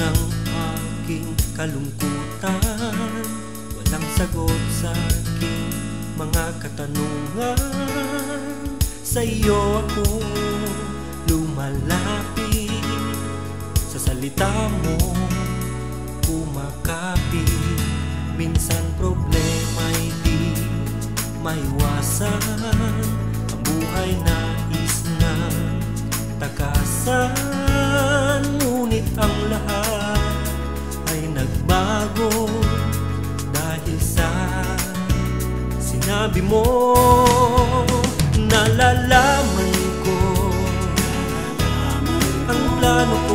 aking kalungkutan. Walang sagot sa aking mga katanungan. Sa iyo ako lumalapit. Sa salita mo kumakapit. Minsan problema'y di maiwasan. Ang buhay nais na takasan sinabi mo Nalalaman ko. Ang plano ko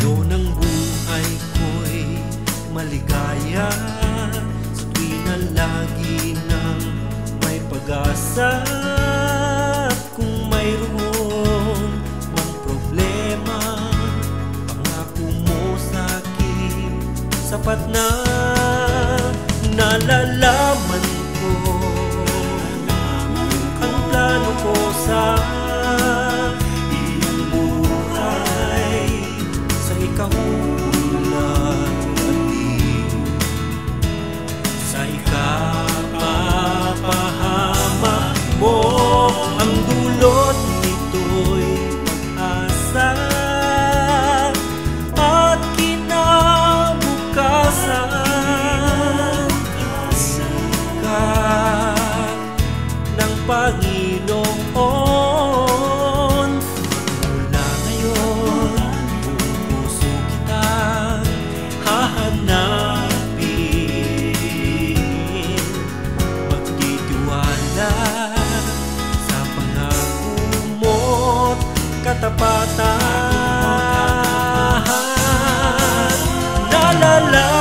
Ngayon ang buhay ko'y maligaya. Sa tuwi na lagi nang may pag-asa Kung mayroon mang problema Pangako mo sa'kin Sapat na nalalaman ko. Ang plano ko sa Panginoon. Mula ngayon, puso kitang hahanapin. Magtitiwala sa pangako mo't katapatan. Nalalaman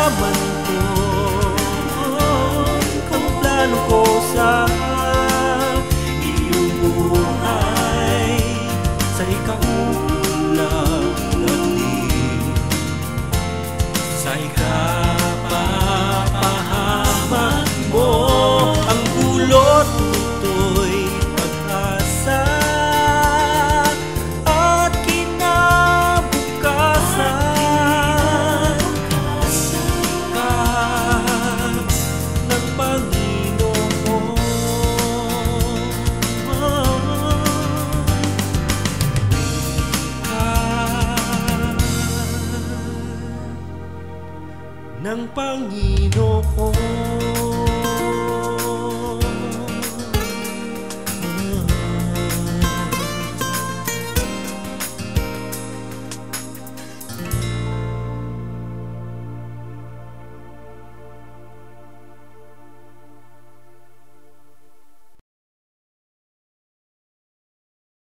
ng Panginoon.